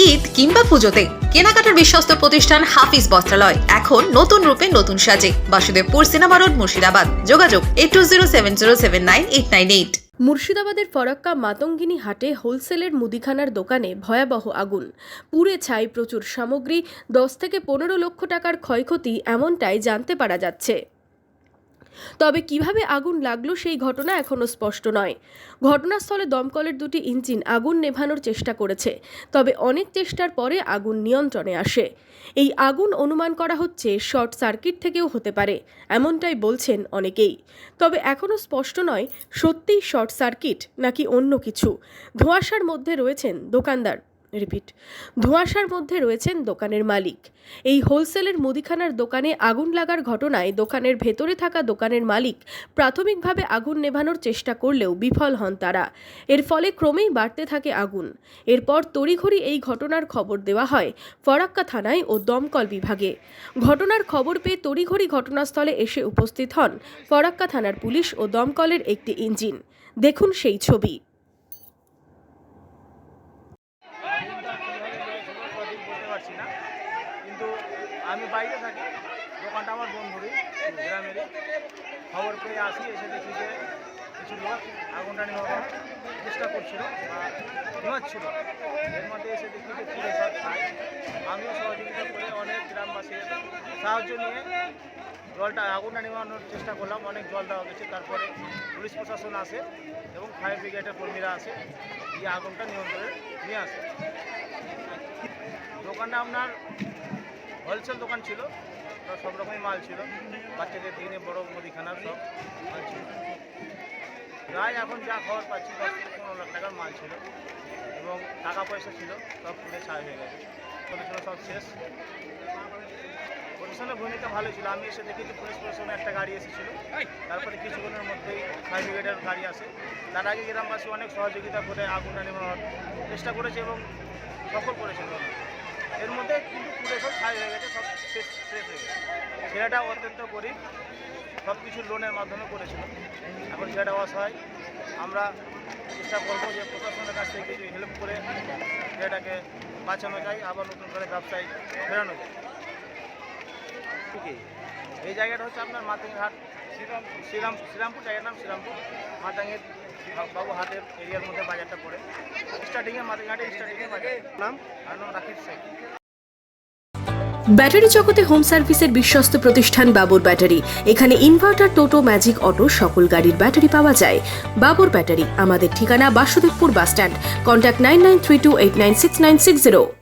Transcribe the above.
ঈদ কিংবা পুজোতে। কেনাকাটার বিশ্বস্ত প্রতিষ্ঠান হাফিজ বস্ত্রালয়। এখন নতুন রূপে নতুন সাজে। Basudebpur cinema road, Murshidabad. যোগাযোগ eight two zero seven zero seven nine eight nine eight মুর্শিদাবাদের ফরাক্কা মাতঙ্গিনী হাটে হোলসেলের মুদিখানার দোকানে ভয়াবহ আগুন। পুড়ে ছাই প্রচুর সামগ্রী, দশ থেকে পনেরো লক্ষ টাকার ক্ষয়ক্ষতি এমনটাই জানতে পারা যাচ্ছে। তবে কীভাবে আগুন লাগল সেই ঘটনা এখনও স্পষ্ট নয়। ঘটনাস্থলে দমকলের দুটি ইঞ্জিন আগুন নেভানোর চেষ্টা করেছে, তবে অনেক চেষ্টার পরে আগুন নিয়ন্ত্রণে আসে। এই আগুন অনুমান করা হচ্ছে শর্ট সার্কিট থেকেও হতে পারে, এমনটাই বলছেন অনেকেই। তবে এখনও স্পষ্ট নয় সত্যিই শর্ট সার্কিট নাকি অন্য কিছু। ধোঁয়াশার মধ্যে রয়েছেন দোকানদার রিপিট। ধোঁয়াশার মধ্যে রয়েছেন দোকানের মালিক। এই হোলসেলের মুদিখানার দোকানে আগুন লাগার ঘটনায় দোকানের ভেতরে থাকা দোকানের মালিক প্রাথমিকভাবে আগুন নেভানোর চেষ্টা করলেও বিফল হন তারা। এর ফলে ক্রমেই বাড়তে থাকে আগুন। এরপর তড়িঘড়ি এই ঘটনার খবর দেওয়া হয় ফরাক্কা থানায় ও দমকল বিভাগে। ঘটনার খবর পেয়ে তড়িঘড়ি ঘটনাস্থলে এসে উপস্থিত হন ফরাক্কা থানার পুলিশ ও দমকলের একটি ইঞ্জিন। দেখুন সেই ছবি। পারছি না। কিন্তু আমি বাইরে থাকি, দোকানটা আমার বন্ধুরই, গ্রামেরই। খবর পেয়ে আসি, এসে দেখি যে কিছু লোক আগুনটা নেওয়ার চেষ্টা করছিল বা নেওয়াচ্ছিল এর মধ্যে এসে দেখি যে পুরে সব খাই আমিও সহযোগিতা করে অনেক গ্রামবাসীর সাহায্য নিয়ে জলটা আগুনটা নেওয়ানোর চেষ্টা করলাম। অনেক জল দেওয়া গেছে, তারপরে পুলিশ প্রশাসন আসে এবং ফায়ার ব্রিগেডের কর্মীরা আসে দিয়ে আগুনটা নিয়ন্ত্রণে নিয়ে আসে। দোকানটা আপনার হোলসেল দোকান ছিল সব রকমই মাল ছিল। বাচ্চাদের দিনে বড় মুদিখানার সব মাল ছিল। প্রায় এখন যা খবর পাচ্ছি, দশ থেকে পনেরো লাখ টাকার মাল ছিল। এবং টাকা পয়সা ছিল, সব পুরে ছাই হয়ে গেছে। ছোটো সব শেষ। প্রশাসনের ভূমিকা ভালো ছিল। আমি এসে দেখেছি পুলিশ প্রশাসনের একটা গাড়ি এসেছিল। তারপরে কিছুক্ষণের মধ্যেই ফায়ার ব্রিগেডের গাড়ি আসে। তার আগে গ্রামবাসী অনেক সহযোগিতা করে আগুনটা নেওয়ার চেষ্টা করেছে এবং সফল করেছিল ছাই হয়ে গেছে সব শেষ শেষ হয়ে গেছে। ছেলেটা অত্যন্ত গরিব সব কিছু লোনের মাধ্যমে করেছিল। এখন ছেলেটা অসহায়। আমরা চেষ্টা করব যে প্রশাসনের কাছ থেকে কিছু হেল্প করে ছেলেটাকে বাঁচানো যায় আবার নতুন করে ব্যবসায় ফেরানো যায়। এই জায়গাটা হচ্ছে আপনার মাতাঙ্গি হাট। শ্রীরাম শ্রীরাম শ্রীরামপুর জায়গার নাম শ্রীরামপুর। মাতাঙ্গের বাবু হাটের এরিয়ার মধ্যে বাজারটা পড়ে। স্টার্টিংয়ে মাতাঙ্গি হাটে স্টার্টিংয়ে বাজার। নাম? আর নাম রাকেশ শেখ ব্যাটারি জগতে হোম সার্ভিসের বিশ্বস্ত প্রতিষ্ঠান বাবর ব্যাটারি। এখানে ইনভার্টার, টোটো, ম্যাজিক, অটো, সকল গাড়ির ব্যাটারি পাওয়া যায়। বাবর ব্যাটারি, আমাদের ঠিকানা Basudebpur bus stand. Contact nine nine three two eight nine six nine six zero.